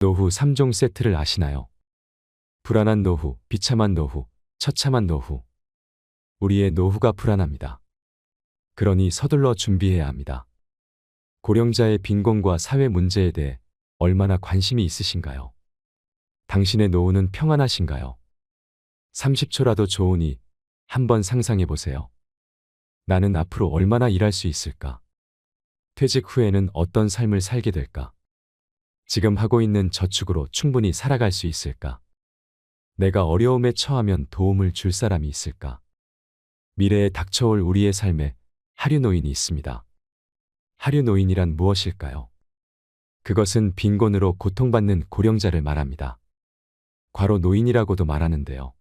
노후 3종 세트를 아시나요? 불안한 노후, 비참한 노후, 처참한 노후. 우리의 노후가 불안합니다. 그러니 서둘러 준비해야 합니다. 고령자의 빈곤과 사회 문제에 대해 얼마나 관심이 있으신가요? 당신의 노후는 평안하신가요? 30초라도 좋으니 한번 상상해 보세요. 나는 앞으로 얼마나 일할 수 있을까? 퇴직 후에는 어떤 삶을 살게 될까? 지금 하고 있는 저축으로 충분히 살아갈 수 있을까? 내가 어려움에 처하면 도움을 줄 사람이 있을까? 미래에 닥쳐올 우리의 삶에 하류 노인이 있습니다. 하류 노인이란 무엇일까요? 그것은 빈곤으로 고통받는 고령자를 말합니다. 과로 노인이라고도 말하는데요.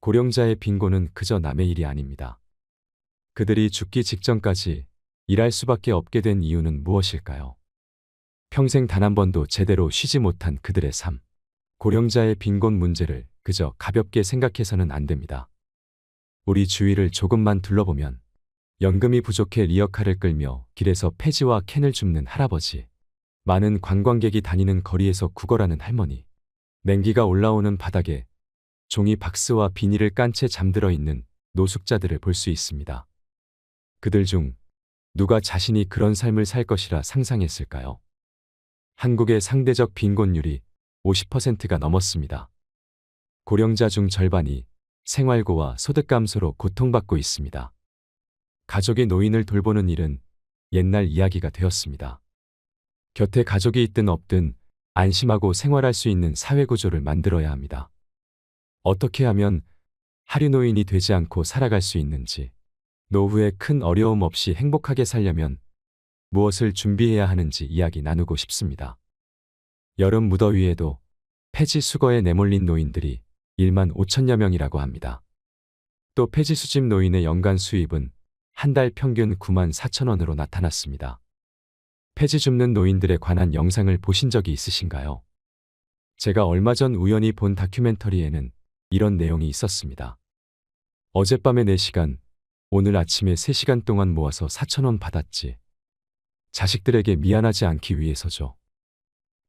고령자의 빈곤은 그저 남의 일이 아닙니다. 그들이 죽기 직전까지 일할 수밖에 없게 된 이유는 무엇일까요? 평생 단 한 번도 제대로 쉬지 못한 그들의 삶. 고령자의 빈곤 문제를 그저 가볍게 생각해서는 안 됩니다. 우리 주위를 조금만 둘러보면 연금이 부족해 리어카를 끌며 길에서 폐지와 캔을 줍는 할아버지, 많은 관광객이 다니는 거리에서 구걸하는 할머니, 냉기가 올라오는 바닥에 종이 박스와 비닐을 깐 채 잠들어 있는 노숙자들을 볼 수 있습니다. 그들 중 누가 자신이 그런 삶을 살 것이라 상상했을까요? 한국의 상대적 빈곤율이 50%가 넘었습니다. 고령자 중 절반이 생활고와 소득 감소로 고통받고 있습니다. 가족이 노인을 돌보는 일은 옛날 이야기가 되었습니다. 곁에 가족이 있든 없든 안심하고 생활할 수 있는 사회 구조를 만들어야 합니다. 어떻게 하면 하류 노인이 되지 않고 살아갈 수 있는지, 노후에 큰 어려움 없이 행복하게 살려면 무엇을 준비해야 하는지 이야기 나누고 싶습니다. 여름 무더위에도 폐지 수거에 내몰린 노인들이 1만 5천여 명이라고 합니다. 또 폐지 수집 노인의 연간 수입은 한 달 평균 9만 4천 원으로 나타났습니다. 폐지 줍는 노인들에 관한 영상을 보신 적이 있으신가요? 제가 얼마 전 우연히 본 다큐멘터리에는 이런 내용이 있었습니다. 어젯밤에 4시간, 오늘 아침에 3시간 동안 모아서 4천 원 받았지. 자식들에게 미안하지 않기 위해서죠.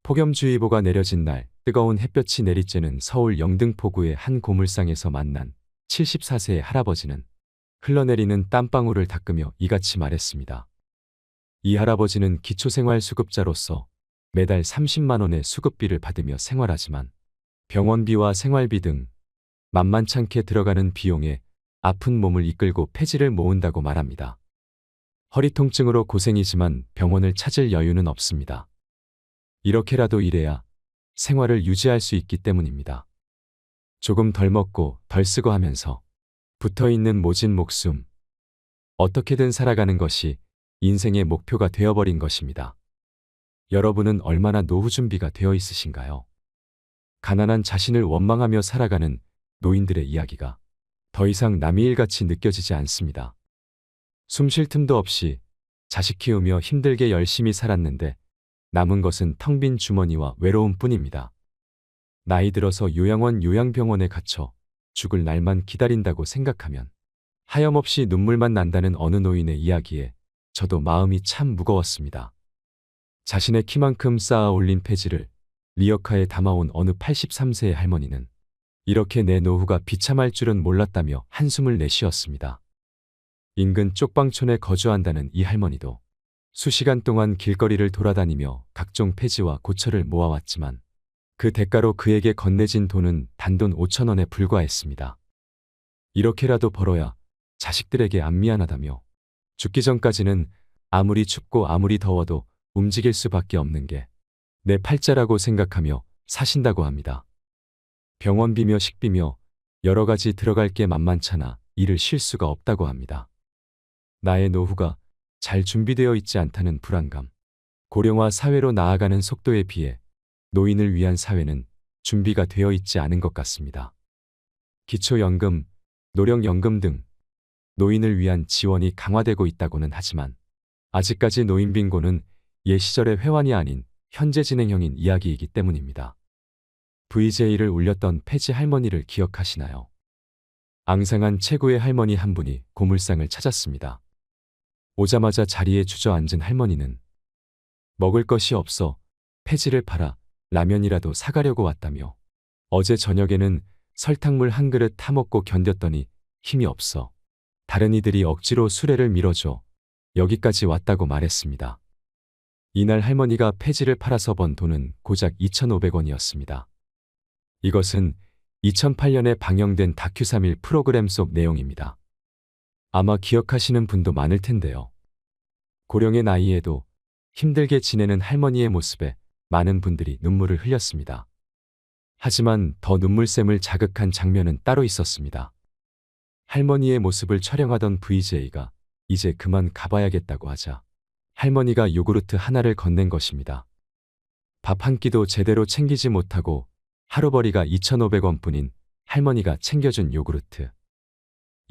폭염주의보가 내려진 날 뜨거운 햇볕이 내리쬐는 서울 영등포구의 한 고물상에서 만난 74세의 할아버지는 흘러내리는 땀방울을 닦으며 이같이 말했습니다. 이 할아버지는 기초생활수급자로서 매달 30만 원의 수급비를 받으며 생활하지만 병원비와 생활비 등 만만찮게 들어가는 비용에 아픈 몸을 이끌고 폐지를 모은다고 말합니다. 허리 통증으로 고생이지만 병원을 찾을 여유는 없습니다. 이렇게라도 일해야 생활을 유지할 수 있기 때문입니다. 조금 덜 먹고 덜 쓰고 하면서 붙어 있는 모진 목숨. 어떻게든 살아가는 것이 인생의 목표가 되어버린 것입니다. 여러분은 얼마나 노후 준비가 되어 있으신가요? 가난한 자신을 원망하며 살아가는 노인들의 이야기가 더 이상 남의 일같이 느껴지지 않습니다. 숨 쉴 틈도 없이 자식 키우며 힘들게 열심히 살았는데 남은 것은 텅 빈 주머니와 외로움 뿐입니다. 나이 들어서 요양원 요양병원에 갇혀 죽을 날만 기다린다고 생각하면 하염없이 눈물만 난다는 어느 노인의 이야기에 저도 마음이 참 무거웠습니다. 자신의 키만큼 쌓아 올린 폐지를 리어카에 담아온 어느 83세의 할머니는 이렇게 내 노후가 비참할 줄은 몰랐다며 한숨을 내쉬었습니다. 인근 쪽방촌에 거주한다는 이 할머니도 수시간 동안 길거리를 돌아다니며 각종 폐지와 고철을 모아왔지만 그 대가로 그에게 건네진 돈은 단돈 5천 원에 불과했습니다. 이렇게라도 벌어야 자식들에게 안 미안하다며 죽기 전까지는 아무리 춥고 아무리 더워도 움직일 수밖에 없는 게 내 팔자라고 생각하며 사신다고 합니다. 병원비며 식비며 여러 가지 들어갈 게 만만찮아 일을 쉴 수가 없다고 합니다. 나의 노후가 잘 준비되어 있지 않다는 불안감. 고령화 사회로 나아가는 속도에 비해 노인을 위한 사회는 준비가 되어 있지 않은 것 같습니다. 기초연금, 노령연금 등 노인을 위한 지원이 강화되고 있다고는 하지만 아직까지 노인 빈곤은 예 시절의 회환이 아닌 현재 진행형인 이야기이기 때문입니다. VJ를 울렸던 폐지 할머니를 기억하시나요? 앙상한 최고의 할머니 한 분이 고물상을 찾았습니다. 오자마자 자리에 주저앉은 할머니는 먹을 것이 없어 폐지를 팔아 라면이라도 사가려고 왔다며 어제 저녁에는 설탕물 한 그릇 타먹고 견뎠더니 힘이 없어. 다른 이들이 억지로 수레를 밀어줘 여기까지 왔다고 말했습니다. 이날 할머니가 폐지를 팔아서 번 돈은 고작 2,500원이었습니다. 이것은 2008년에 방영된 다큐 3일 프로그램 속 내용입니다. 아마 기억하시는 분도 많을 텐데요. 고령의 나이에도 힘들게 지내는 할머니의 모습에 많은 분들이 눈물을 흘렸습니다. 하지만 더 눈물샘을 자극한 장면은 따로 있었습니다. 할머니의 모습을 촬영하던 VJ가 이제 그만 가봐야겠다고 하자 할머니가 요구르트 하나를 건넨 것입니다. 밥 한 끼도 제대로 챙기지 못하고 하루벌이가 2,500원 뿐인 할머니가 챙겨준 요구르트.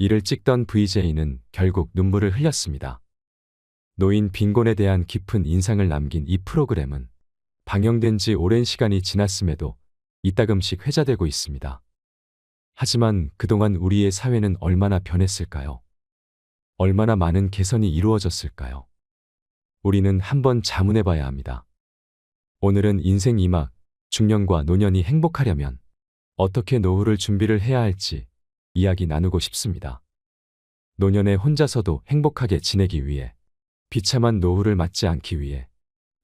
이를 찍던 VJ는 결국 눈물을 흘렸습니다. 노인 빈곤에 대한 깊은 인상을 남긴 이 프로그램은 방영된 지 오랜 시간이 지났음에도 이따금씩 회자되고 있습니다. 하지만 그동안 우리의 사회는 얼마나 변했을까요? 얼마나 많은 개선이 이루어졌을까요? 우리는 한번 자문해 봐야 합니다. 오늘은 인생 이막 중년과 노년이 행복하려면 어떻게 노후를 준비를 해야 할지 이야기 나누고 싶습니다. 노년에 혼자서도 행복하게 지내기 위해 비참한 노후를 맞지 않기 위해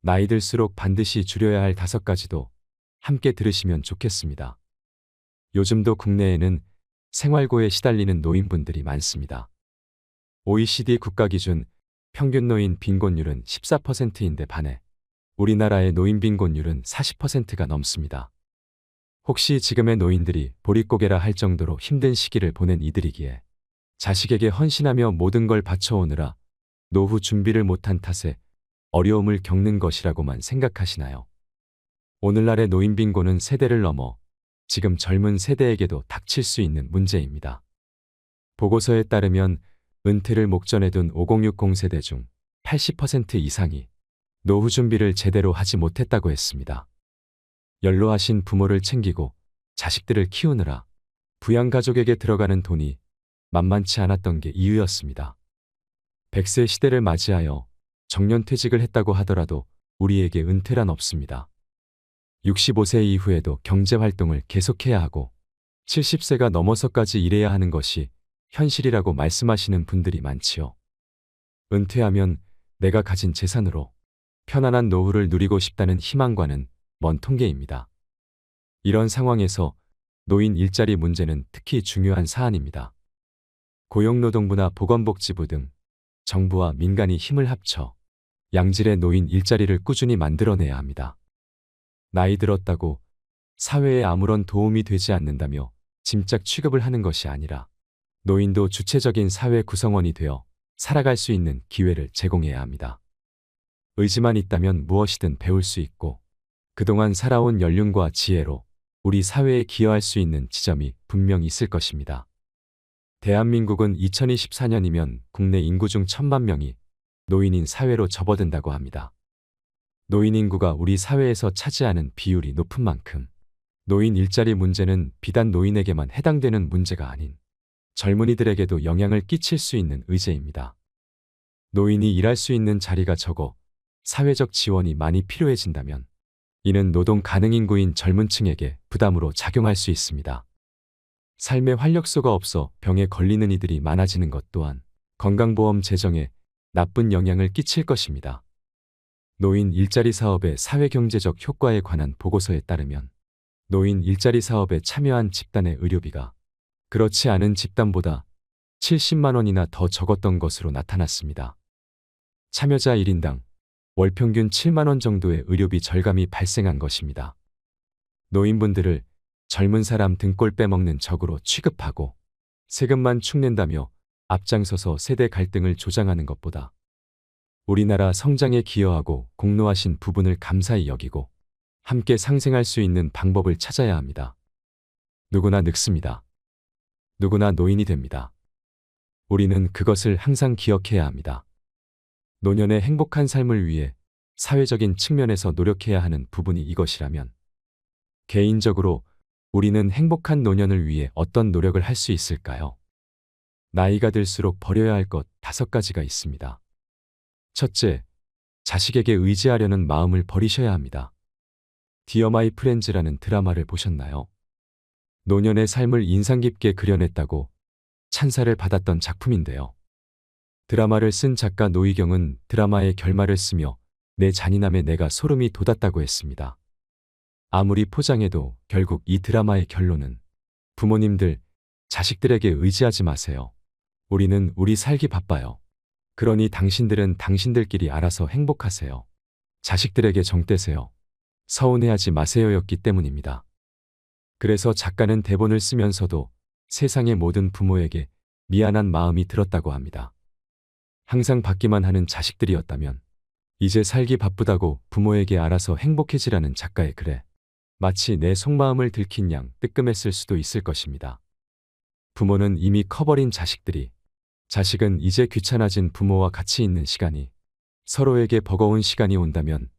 나이 들수록 반드시 줄여야 할 다섯 가지도 함께 들으시면 좋겠습니다. 요즘도 국내에는 생활고에 시달리는 노인분들이 많습니다. OECD 국가 기준 평균 노인 빈곤율은 14%인데 반해 우리나라의 노인 빈곤율은 40%가 넘습니다. 혹시 지금의 노인들이 보릿고개라 할 정도로 힘든 시기를 보낸 이들이기에 자식에게 헌신하며 모든 걸 바쳐오느라 노후 준비를 못한 탓에 어려움을 겪는 것이라고만 생각하시나요? 오늘날의 노인 빈곤은 세대를 넘어 지금 젊은 세대에게도 닥칠 수 있는 문제입니다. 보고서에 따르면 은퇴를 목전에 둔 5060 세대 중 80% 이상이 노후 준비를 제대로 하지 못했다고 했습니다. 연로하신 부모를 챙기고 자식들을 키우느라 부양가족에게 들어가는 돈이 만만치 않았던 게 이유였습니다. 100세 시대를 맞이하여 정년퇴직을 했다고 하더라도 우리에게 은퇴란 없습니다. 65세 이후에도 경제활동을 계속해야 하고 70세가 넘어서까지 일해야 하는 것이 현실이라고 말씀하시는 분들이 많지요. 은퇴하면 내가 가진 재산으로 편안한 노후를 누리고 싶다는 희망과는 먼 통계입니다. 이런 상황에서 노인 일자리 문제는 특히 중요한 사안입니다. 고용노동부나 보건복지부 등 정부와 민간이 힘을 합쳐 양질의 노인 일자리를 꾸준히 만들어내야 합니다. 나이 들었다고 사회에 아무런 도움이 되지 않는다며 짐작 취급을 하는 것이 아니라 노인도 주체적인 사회 구성원이 되어 살아갈 수 있는 기회를 제공해야 합니다. 의지만 있다면 무엇이든 배울 수 있고 그동안 살아온 연륜과 지혜로 우리 사회에 기여할 수 있는 지점이 분명 있을 것입니다. 대한민국은 2024년이면 국내 인구 중 천만 명이 노인인 사회로 접어든다고 합니다. 노인 인구가 우리 사회에서 차지하는 비율이 높은 만큼 노인 일자리 문제는 비단 노인에게만 해당되는 문제가 아닌 젊은이들에게도 영향을 끼칠 수 있는 의제입니다. 노인이 일할 수 있는 자리가 적어 사회적 지원이 많이 필요해진다면 이는 노동 가능 인구인 젊은 층에게 부담으로 작용할 수 있습니다. 삶의 활력소가 없어 병에 걸리는 이들이 많아지는 것 또한 건강보험 재정에 나쁜 영향을 끼칠 것입니다. 노인 일자리 사업의 사회경제적 효과에 관한 보고서에 따르면 노인 일자리 사업에 참여한 집단의 의료비가 그렇지 않은 집단보다 70만 원이나 더 적었던 것으로 나타났습니다. 참여자 1인당 월 평균 7만 원 정도의 의료비 절감이 발생한 것입니다. 노인분들을 젊은 사람 등골 빼먹는 적으로 취급하고 세금만 축낸다며 앞장서서 세대 갈등을 조장하는 것보다 우리나라 성장에 기여하고 공로하신 부분을 감사히 여기고 함께 상생할 수 있는 방법을 찾아야 합니다. 누구나 늙습니다. 누구나 노인이 됩니다. 우리는 그것을 항상 기억해야 합니다. 노년의 행복한 삶을 위해 사회적인 측면에서 노력해야 하는 부분이 이것이라면 개인적으로 우리는 행복한 노년을 위해 어떤 노력을 할 수 있을까요? 나이가 들수록 버려야 할 것 다섯 가지가 있습니다. 첫째, 자식에게 의지하려는 마음을 버리셔야 합니다. 디어 마이 프렌즈라는 드라마를 보셨나요? 노년의 삶을 인상 깊게 그려냈다고 찬사를 받았던 작품인데요. 드라마를 쓴 작가 노희경은 드라마의 결말을 쓰며 내 잔인함에 내가 소름이 돋았다고 했습니다. 아무리 포장해도 결국 이 드라마의 결론은 부모님들, 자식들에게 의지하지 마세요. 우리는 우리 살기 바빠요. 그러니 당신들은 당신들끼리 알아서 행복하세요. 자식들에게 정떼세요. 서운해하지 마세요였기 때문입니다. 그래서 작가는 대본을 쓰면서도 세상의 모든 부모에게 미안한 마음이 들었다고 합니다. 항상 받기만 하는 자식들이었다면 이제 살기 바쁘다고 부모에게 알아서 행복해지라는 작가의 글에 마치 내 속마음을 들킨 양 뜨끔했을 수도 있을 것입니다. 부모는 이미 커버린 자식들이 자식은 이제 귀찮아진 부모와 같이 있는 시간이 서로에게 버거운 시간이 온다면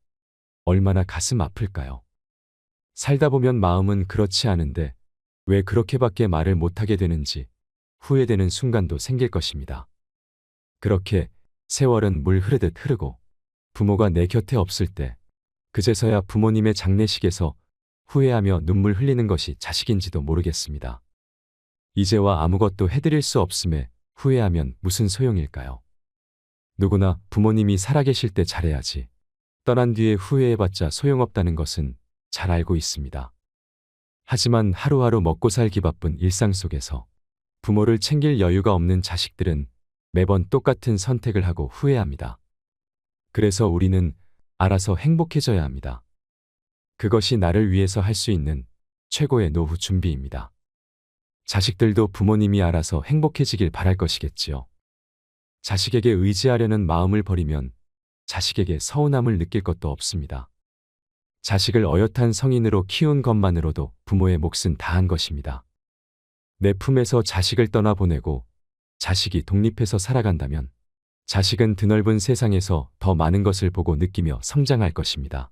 얼마나 가슴 아플까요? 살다 보면 마음은 그렇지 않은데 왜 그렇게밖에 말을 못하게 되는지 후회되는 순간도 생길 것입니다. 그렇게 세월은 물 흐르듯 흐르고 부모가 내 곁에 없을 때 그제서야 부모님의 장례식에서 후회하며 눈물 흘리는 것이 자식인지도 모르겠습니다. 이제와 아무것도 해드릴 수 없음에 후회하면 무슨 소용일까요? 누구나 부모님이 살아계실 때 잘해야지. 떠난 뒤에 후회해봤자 소용없다는 것은 잘 알고 있습니다. 하지만 하루하루 먹고 살기 바쁜 일상 속에서 부모를 챙길 여유가 없는 자식들은 매번 똑같은 선택을 하고 후회합니다. 그래서 우리는 알아서 행복해져야 합니다. 그것이 나를 위해서 할 수 있는 최고의 노후 준비입니다. 자식들도 부모님이 알아서 행복해지길 바랄 것이겠지요. 자식에게 의지하려는 마음을 버리면 자식에게 서운함을 느낄 것도 없습니다. 자식을 어엿한 성인으로 키운 것만으로도 부모의 몫은 다한 것입니다. 내 품에서 자식을 떠나보내고 자식이 독립해서 살아간다면 자식은 드넓은 세상에서 더 많은 것을 보고 느끼며 성장할 것입니다.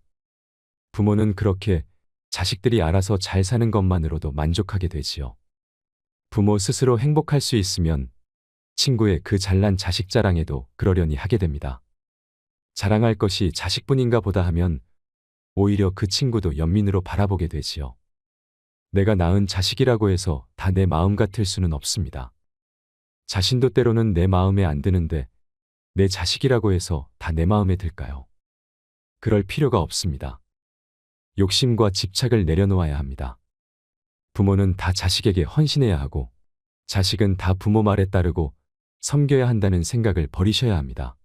부모는 그렇게 자식들이 알아서 잘 사는 것만으로도 만족하게 되지요. 부모 스스로 행복할 수 있으면 친구의 그 잘난 자식 자랑에도 그러려니 하게 됩니다. 자랑할 것이 자식뿐인가 보다 하면 오히려 그 친구도 연민으로 바라보게 되지요. 내가 낳은 자식이라고 해서 다 내 마음 같을 수는 없습니다. 자신도 때로는 내 마음에 안 드는데 내 자식이라고 해서 다 내 마음에 들까요? 그럴 필요가 없습니다. 욕심과 집착을 내려놓아야 합니다. 부모는 다 자식에게 헌신해야 하고 자식은 다 부모 말에 따르고 섬겨야 한다는 생각을 버리셔야 합니다.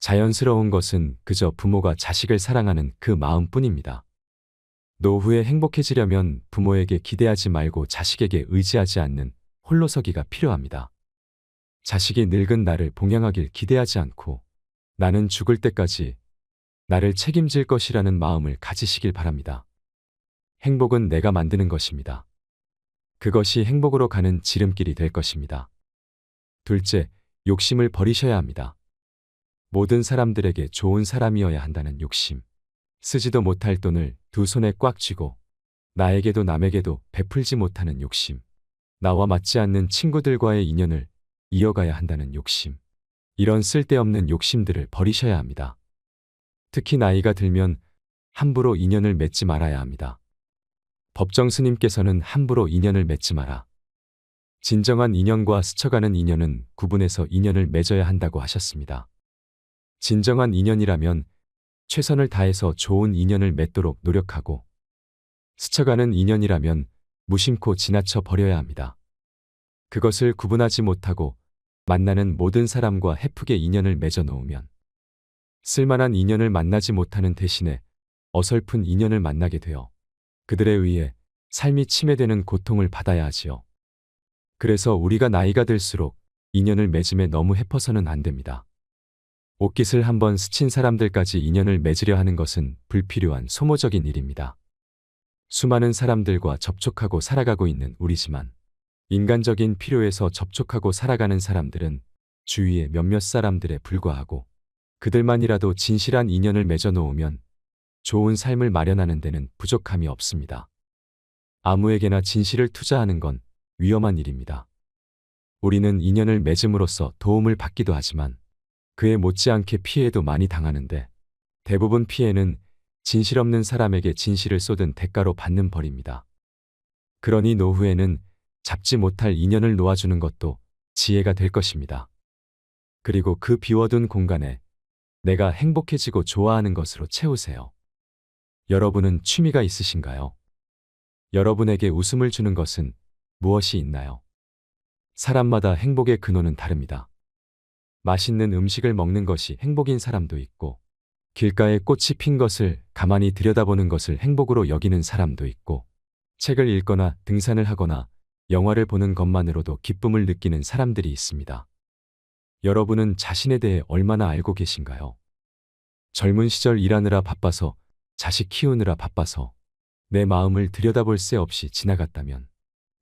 자연스러운 것은 그저 부모가 자식을 사랑하는 그 마음뿐입니다. 노후에 행복해지려면 부모에게 기대하지 말고 자식에게 의지하지 않는 홀로서기가 필요합니다. 자식이 늙은 나를 봉양하길 기대하지 않고 나는 죽을 때까지 나를 책임질 것이라는 마음을 가지시길 바랍니다. 행복은 내가 만드는 것입니다. 그것이 행복으로 가는 지름길이 될 것입니다. 둘째, 욕심을 버리셔야 합니다. 모든 사람들에게 좋은 사람이어야 한다는 욕심. 쓰지도 못할 돈을 두 손에 꽉 쥐고 나에게도 남에게도 베풀지 못하는 욕심. 나와 맞지 않는 친구들과의 인연을 이어가야 한다는 욕심. 이런 쓸데없는 욕심들을 버리셔야 합니다. 특히 나이가 들면 함부로 인연을 맺지 말아야 합니다. 법정 스님께서는 함부로 인연을 맺지 마라. 진정한 인연과 스쳐가는 인연은 구분해서 인연을 맺어야 한다고 하셨습니다. 진정한 인연이라면 최선을 다해서 좋은 인연을 맺도록 노력하고 스쳐가는 인연이라면 무심코 지나쳐 버려야 합니다. 그것을 구분하지 못하고 만나는 모든 사람과 해프게 인연을 맺어 놓으면 쓸만한 인연을 만나지 못하는 대신에 어설픈 인연을 만나게 되어 그들에 의해 삶이 침해되는 고통을 받아야 하지요. 그래서 우리가 나이가 들수록 인연을 맺음에 너무 해퍼서는 안 됩니다. 옷깃을 한번 스친 사람들까지 인연을 맺으려 하는 것은 불필요한 소모적인 일입니다. 수많은 사람들과 접촉하고 살아가고 있는 우리지만 인간적인 필요에서 접촉하고 살아가는 사람들은 주위의 몇몇 사람들에 불과하고 그들만이라도 진실한 인연을 맺어 놓으면 좋은 삶을 마련하는 데는 부족함이 없습니다. 아무에게나 진실을 투자하는 건 위험한 일입니다. 우리는 인연을 맺음으로써 도움을 받기도 하지만 그에 못지않게 피해도 많이 당하는데 대부분 피해는 진실 없는 사람에게 진실을 쏟은 대가로 받는 벌입니다. 그러니 노후에는 잡지 못할 인연을 놓아주는 것도 지혜가 될 것입니다. 그리고 그 비워둔 공간에 내가 행복해지고 좋아하는 것으로 채우세요. 여러분은 취미가 있으신가요? 여러분에게 웃음을 주는 것은 무엇이 있나요? 사람마다 행복의 근원은 다릅니다. 맛있는 음식을 먹는 것이 행복인 사람도 있고, 길가에 꽃이 핀 것을 가만히 들여다보는 것을 행복으로 여기는 사람도 있고, 책을 읽거나 등산을 하거나 영화를 보는 것만으로도 기쁨을 느끼는 사람들이 있습니다. 여러분은 자신에 대해 얼마나 알고 계신가요? 젊은 시절 일하느라 바빠서, 자식 키우느라 바빠서, 내 마음을 들여다볼 새 없이 지나갔다면,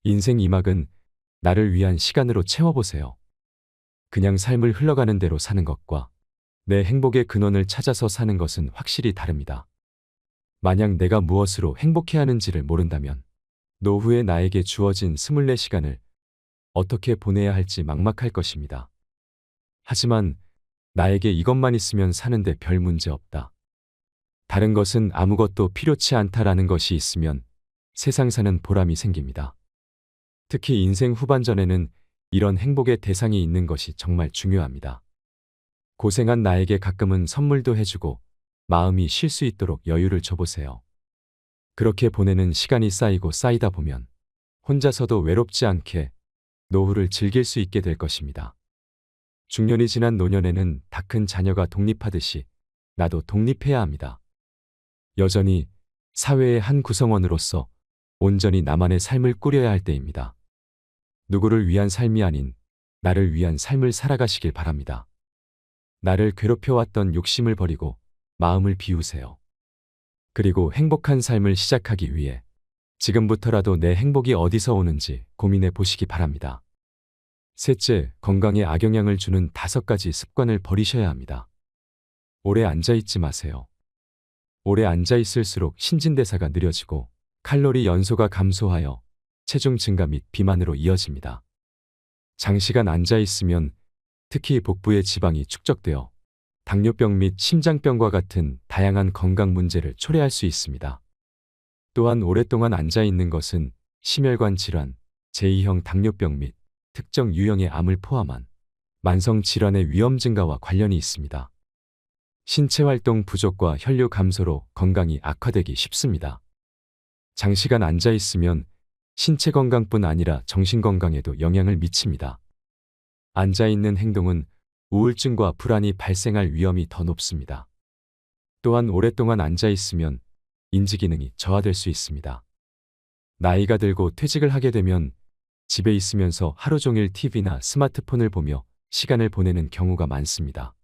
인생 이막은 나를 위한 시간으로 채워보세요. 그냥 삶을 흘러가는 대로 사는 것과 내 행복의 근원을 찾아서 사는 것은 확실히 다릅니다. 만약 내가 무엇으로 행복해 하는지를 모른다면 노후에 나에게 주어진 24시간을 어떻게 보내야 할지 막막할 것입니다. 하지만 나에게 이것만 있으면 사는데 별 문제 없다. 다른 것은 아무것도 필요치 않다라는 것이 있으면 세상 사는 보람이 생깁니다. 특히 인생 후반전에는 이런 행복의 대상이 있는 것이 정말 중요합니다. 고생한 나에게 가끔은 선물도 해주고 마음이 쉴 수 있도록 여유를 줘보세요. 그렇게 보내는 시간이 쌓이고 쌓이다 보면 혼자서도 외롭지 않게 노후를 즐길 수 있게 될 것입니다. 중년이 지난 노년에는 다 큰 자녀가 독립하듯이 나도 독립해야 합니다. 여전히 사회의 한 구성원으로서 온전히 나만의 삶을 꾸려야 할 때입니다. 누구를 위한 삶이 아닌 나를 위한 삶을 살아가시길 바랍니다. 나를 괴롭혀왔던 욕심을 버리고 마음을 비우세요. 그리고 행복한 삶을 시작하기 위해 지금부터라도 내 행복이 어디서 오는지 고민해 보시기 바랍니다. 셋째, 건강에 악영향을 주는 다섯 가지 습관을 버리셔야 합니다. 오래 앉아있지 마세요. 오래 앉아있을수록 신진대사가 느려지고 칼로리 연소가 감소하여 체중 증가 및 비만으로 이어집니다. 장시간 앉아있으면 특히 복부의 지방이 축적되어 당뇨병 및 심장병과 같은 다양한 건강 문제를 초래할 수 있습니다. 또한 오랫동안 앉아 있는 것은 심혈관 질환, 제2형 당뇨병 및 특정 유형의 암을 포함한 만성 질환의 위험 증가와 관련이 있습니다. 신체 활동 부족과 혈류 감소로 건강이 악화되기 쉽습니다. 장시간 앉아 있으면 신체 건강뿐 아니라 정신 건강에도 영향을 미칩니다. 앉아 있는 행동은 우울증과 불안이 발생할 위험이 더 높습니다. 또한 오랫동안 앉아 있으면 인지 기능이 저하될 수 있습니다. 나이가 들고 퇴직을 하게 되면 집에 있으면서 하루 종일 TV나 스마트폰을 보며 시간을 보내는 경우가 많습니다.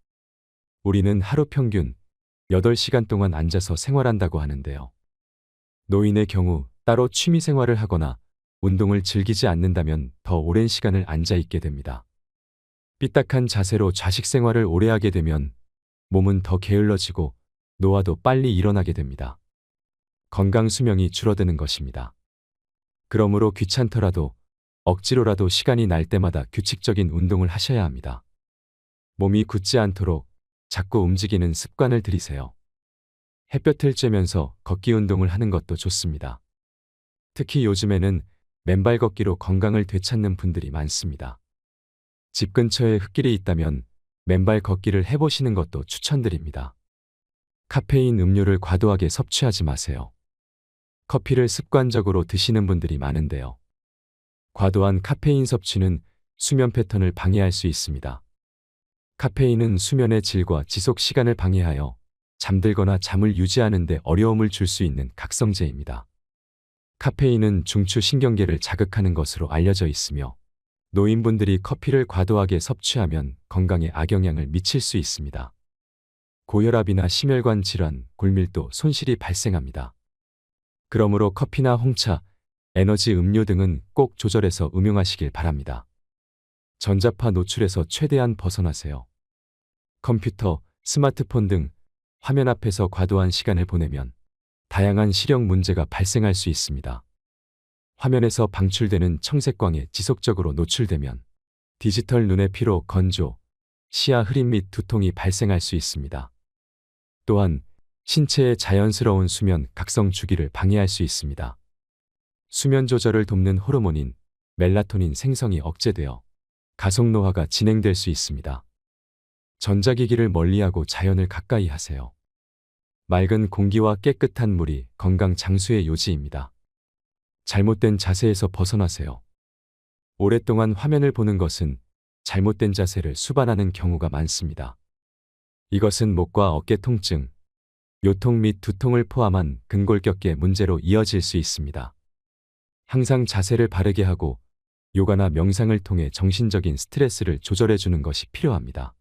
우리는 하루 평균 8시간 동안 앉아서 생활한다고 하는데요. 노인의 경우 따로 취미 생활을 하거나 운동을 즐기지 않는다면 더 오랜 시간을 앉아 있게 됩니다. 삐딱한 자세로 자식 생활을 오래 하게 되면 몸은 더 게을러지고 노화도 빨리 일어나게 됩니다. 건강 수명이 줄어드는 것입니다. 그러므로 귀찮더라도 억지로라도 시간이 날 때마다 규칙적인 운동을 하셔야 합니다. 몸이 굳지 않도록 자꾸 움직이는 습관을 들이세요. 햇볕을 쬐면서 걷기 운동을 하는 것도 좋습니다. 특히 요즘에는 맨발 걷기로 건강을 되찾는 분들이 많습니다. 집 근처에 흙길이 있다면 맨발 걷기를 해보시는 것도 추천드립니다. 카페인 음료를 과도하게 섭취하지 마세요. 커피를 습관적으로 드시는 분들이 많은데요. 과도한 카페인 섭취는 수면 패턴을 방해할 수 있습니다. 카페인은 수면의 질과 지속 시간을 방해하여 잠들거나 잠을 유지하는 데 어려움을 줄 수 있는 각성제입니다. 카페인은 중추 신경계를 자극하는 것으로 알려져 있으며 노인분들이 커피를 과도하게 섭취하면 건강에 악영향을 미칠 수 있습니다. 고혈압이나 심혈관 질환, 골밀도, 손실이 발생합니다. 그러므로 커피나 홍차, 에너지 음료 등은 꼭 조절해서 음용하시길 바랍니다. 전자파 노출에서 최대한 벗어나세요. 컴퓨터, 스마트폰 등 화면 앞에서 과도한 시간을 보내면 다양한 시력 문제가 발생할 수 있습니다. 화면에서 방출되는 청색광에 지속적으로 노출되면 디지털 눈의 피로, 건조, 시야 흐림 및 두통이 발생할 수 있습니다. 또한 신체의 자연스러운 수면 각성 주기를 방해할 수 있습니다. 수면 조절을 돕는 호르몬인 멜라토닌 생성이 억제되어 가속 노화가 진행될 수 있습니다. 전자기기를 멀리하고 자연을 가까이 하세요. 맑은 공기와 깨끗한 물이 건강 장수의 요지입니다. 잘못된 자세에서 벗어나세요. 오랫동안 화면을 보는 것은 잘못된 자세를 수반하는 경우가 많습니다. 이것은 목과 어깨 통증, 요통 및 두통을 포함한 근골격계 문제로 이어질 수 있습니다. 항상 자세를 바르게 하고 요가나 명상을 통해 정신적인 스트레스를 조절해 주는 것이 필요합니다.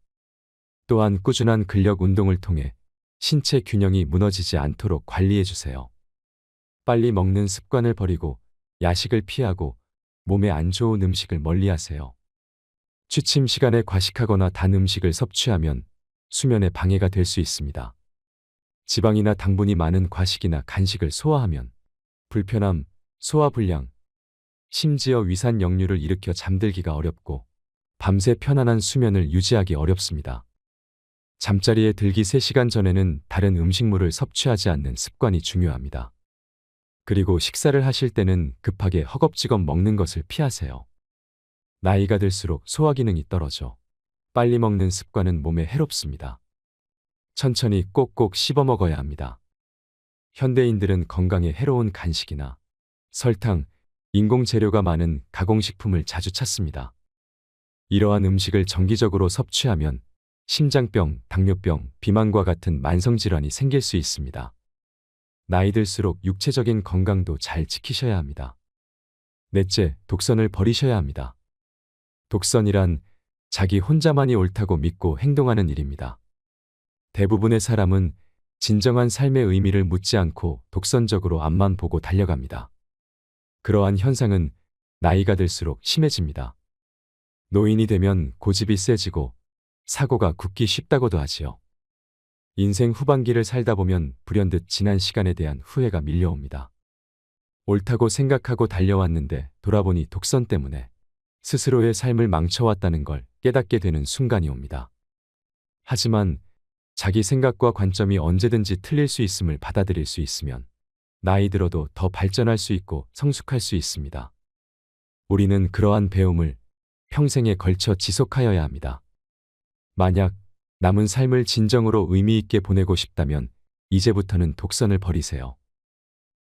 또한 꾸준한 근력 운동을 통해 신체 균형이 무너지지 않도록 관리해 주세요. 빨리 먹는 습관을 버리고 야식을 피하고 몸에 안 좋은 음식을 멀리 하세요. 취침 시간에 과식하거나 단 음식을 섭취하면 수면에 방해가 될 수 있습니다. 지방이나 당분이 많은 과식이나 간식을 소화하면 불편함, 소화불량, 심지어 위산 역류를 일으켜 잠들기가 어렵고 밤새 편안한 수면을 유지하기 어렵습니다. 잠자리에 들기 3시간 전에는 다른 음식물을 섭취하지 않는 습관이 중요합니다. 그리고 식사를 하실 때는 급하게 허겁지겁 먹는 것을 피하세요. 나이가 들수록 소화 기능이 떨어져 빨리 먹는 습관은 몸에 해롭습니다. 천천히 꼭꼭 씹어 먹어야 합니다. 현대인들은 건강에 해로운 간식이나 설탕, 인공 재료가 많은 가공식품을 자주 찾습니다. 이러한 음식을 정기적으로 섭취하면 심장병, 당뇨병, 비만과 같은 만성질환이 생길 수 있습니다. 나이 들수록 육체적인 건강도 잘 지키셔야 합니다. 넷째, 독선을 버리셔야 합니다. 독선이란 자기 혼자만이 옳다고 믿고 행동하는 일입니다. 대부분의 사람은 진정한 삶의 의미를 묻지 않고 독선적으로 앞만 보고 달려갑니다. 그러한 현상은 나이가 들수록 심해집니다. 노인이 되면 고집이 세지고 사고가 굳기 쉽다고도 하지요. 인생 후반기를 살다 보면 불현듯 지난 시간에 대한 후회가 밀려옵니다. 옳다고 생각하고 달려왔는데 돌아보니 독선 때문에 스스로의 삶을 망쳐왔다는 걸 깨닫게 되는 순간이 옵니다. 하지만 자기 생각과 관점이 언제든지 틀릴 수 있음을 받아들일 수 있으면 나이 들어도 더 발전할 수 있고 성숙할 수 있습니다. 우리는 그러한 배움을 평생에 걸쳐 지속하여야 합니다. 만약 남은 삶을 진정으로 의미 있게 보내고 싶다면 이제부터는 독선을 버리세요.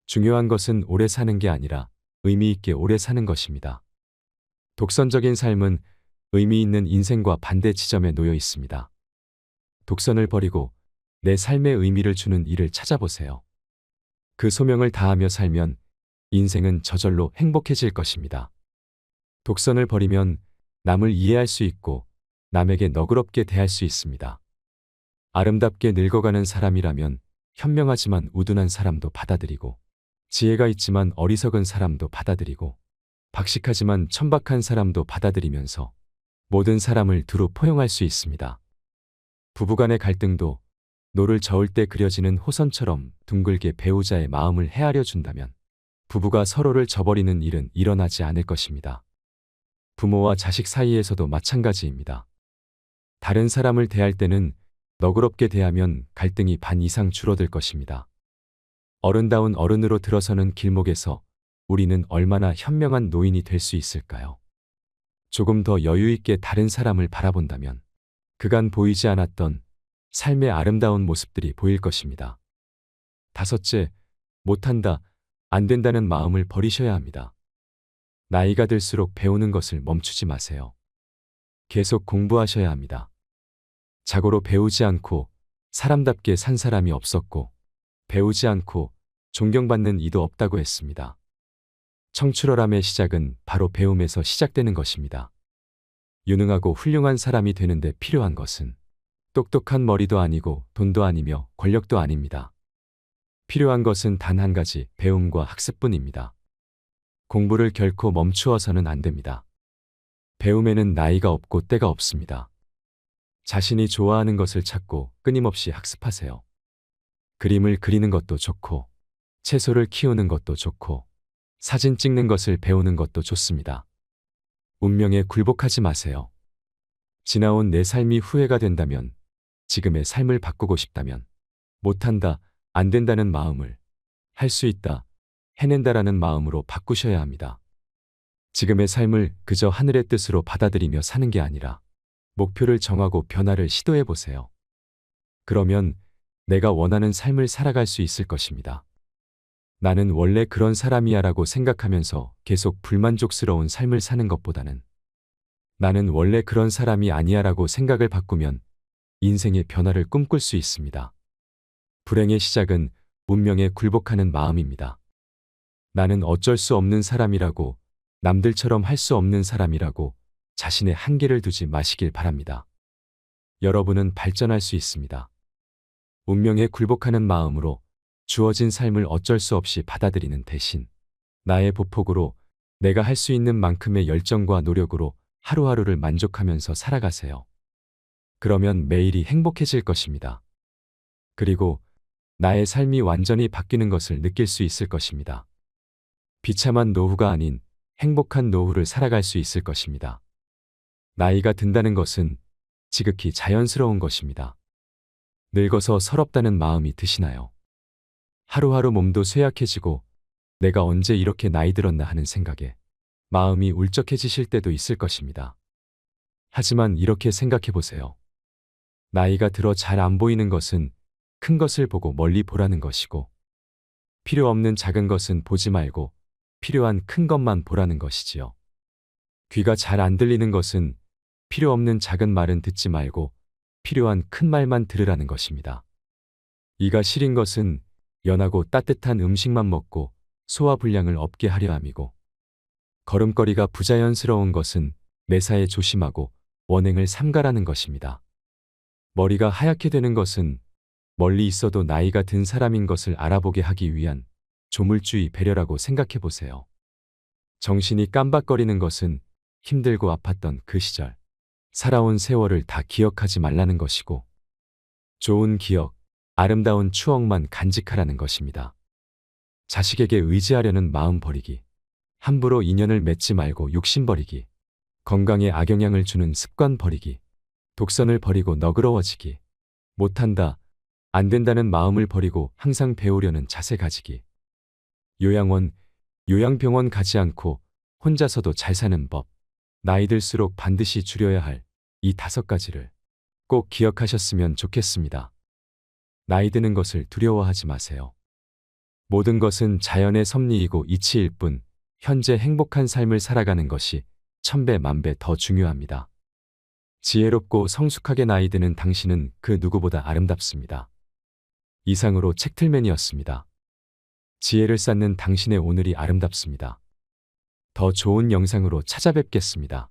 중요한 것은 오래 사는 게 아니라 의미 있게 오래 사는 것입니다. 독선적인 삶은 의미 있는 인생과 반대 지점에 놓여 있습니다. 독선을 버리고 내 삶의 의미를 주는 일을 찾아보세요. 그 소명을 다하며 살면 인생은 저절로 행복해질 것입니다. 독선을 버리면 남을 이해할 수 있고 남에게 너그럽게 대할 수 있습니다. 아름답게 늙어가는 사람이라면 현명하지만 우둔한 사람도 받아들이고 지혜가 있지만 어리석은 사람도 받아들이고 박식하지만 천박한 사람도 받아들이면서 모든 사람을 두루 포용할 수 있습니다. 부부간의 갈등도 노를 저을 때 그려지는 호선처럼 둥글게 배우자의 마음을 헤아려 준다면 부부가 서로를 저버리는 일은 일어나지 않을 것입니다. 부모와 자식 사이에서도 마찬가지입니다. 다른 사람을 대할 때는 너그럽게 대하면 갈등이 반 이상 줄어들 것입니다. 어른다운 어른으로 들어서는 길목에서 우리는 얼마나 현명한 노인이 될 수 있을까요? 조금 더 여유 있게 다른 사람을 바라본다면 그간 보이지 않았던 삶의 아름다운 모습들이 보일 것입니다. 다섯째, 못한다, 안 된다는 마음을 버리셔야 합니다. 나이가 들수록 배우는 것을 멈추지 마세요. 계속 공부하셔야 합니다. 자고로 배우지 않고 사람답게 산 사람이 없었고 배우지 않고 존경받는 이도 없다고 했습니다. 청출어람의 시작은 바로 배움에서 시작되는 것입니다. 유능하고 훌륭한 사람이 되는데 필요한 것은 똑똑한 머리도 아니고 돈도 아니며 권력도 아닙니다. 필요한 것은 단 한 가지 배움과 학습뿐입니다. 공부를 결코 멈추어서는 안 됩니다. 배움에는 나이가 없고 때가 없습니다. 자신이 좋아하는 것을 찾고 끊임없이 학습하세요. 그림을 그리는 것도 좋고, 채소를 키우는 것도 좋고, 사진 찍는 것을 배우는 것도 좋습니다. 운명에 굴복하지 마세요. 지나온 내 삶이 후회가 된다면, 지금의 삶을 바꾸고 싶다면, 못한다, 안 된다는 마음을 할 수 있다, 해낸다라는 마음으로 바꾸셔야 합니다. 지금의 삶을 그저 하늘의 뜻으로 받아들이며 사는 게 아니라 목표를 정하고 변화를 시도해 보세요. 그러면 내가 원하는 삶을 살아갈 수 있을 것입니다. 나는 원래 그런 사람이야 라고 생각하면서 계속 불만족스러운 삶을 사는 것보다는 나는 원래 그런 사람이 아니야 라고 생각을 바꾸면 인생의 변화를 꿈꿀 수 있습니다. 불행의 시작은 운명에 굴복하는 마음입니다. 나는 어쩔 수 없는 사람이라고 남들처럼 할 수 없는 사람이라고 자신의 한계를 두지 마시길 바랍니다. 여러분은 발전할 수 있습니다. 운명에 굴복하는 마음으로 주어진 삶을 어쩔 수 없이 받아들이는 대신 나의 보폭으로 내가 할 수 있는 만큼의 열정과 노력으로 하루하루를 만족하면서 살아가세요. 그러면 매일이 행복해질 것입니다. 그리고 나의 삶이 완전히 바뀌는 것을 느낄 수 있을 것입니다. 비참한 노후가 아닌 행복한 노후를 살아갈 수 있을 것입니다. 나이가 든다는 것은 지극히 자연스러운 것입니다. 늙어서 서럽다는 마음이 드시나요? 하루하루 몸도 쇠약해지고 내가 언제 이렇게 나이 들었나 하는 생각에 마음이 울적해지실 때도 있을 것입니다. 하지만 이렇게 생각해 보세요. 나이가 들어 잘 안 보이는 것은 큰 것을 보고 멀리 보라는 것이고 필요 없는 작은 것은 보지 말고 필요한 큰 것만 보라는 것이지요. 귀가 잘 안 들리는 것은 필요 없는 작은 말은 듣지 말고 필요한 큰 말만 들으라는 것입니다. 이가 시린 것은 연하고 따뜻한 음식만 먹고 소화불량을 없게 하려 함이고 걸음걸이가 부자연스러운 것은 매사에 조심하고 원행을 삼가라는 것입니다. 머리가 하얗게 되는 것은 멀리 있어도 나이가 든 사람인 것을 알아보게 하기 위한 조물주의 배려라고 생각해 보세요. 정신이 깜박거리는 것은 힘들고 아팠던 그 시절, 살아온 세월을 다 기억하지 말라는 것이고, 좋은 기억, 아름다운 추억만 간직하라는 것입니다. 자식에게 의지하려는 마음 버리기, 함부로 인연을 맺지 말고 욕심 버리기, 건강에 악영향을 주는 습관 버리기, 독선을 버리고 너그러워지기, 못한다, 안 된다는 마음을 버리고 항상 배우려는 자세 가지기, 요양원, 요양병원 가지 않고 혼자서도 잘 사는 법, 나이 들수록 반드시 줄여야 할 이 다섯 가지를 꼭 기억하셨으면 좋겠습니다. 나이 드는 것을 두려워하지 마세요. 모든 것은 자연의 섭리이고 이치일 뿐, 현재 행복한 삶을 살아가는 것이 천배 만배 더 중요합니다. 지혜롭고 성숙하게 나이 드는 당신은 그 누구보다 아름답습니다. 이상으로 책틀맨이었습니다. 지혜를 쌓는 당신의 오늘이 아름답습니다. 더 좋은 영상으로 찾아뵙겠습니다.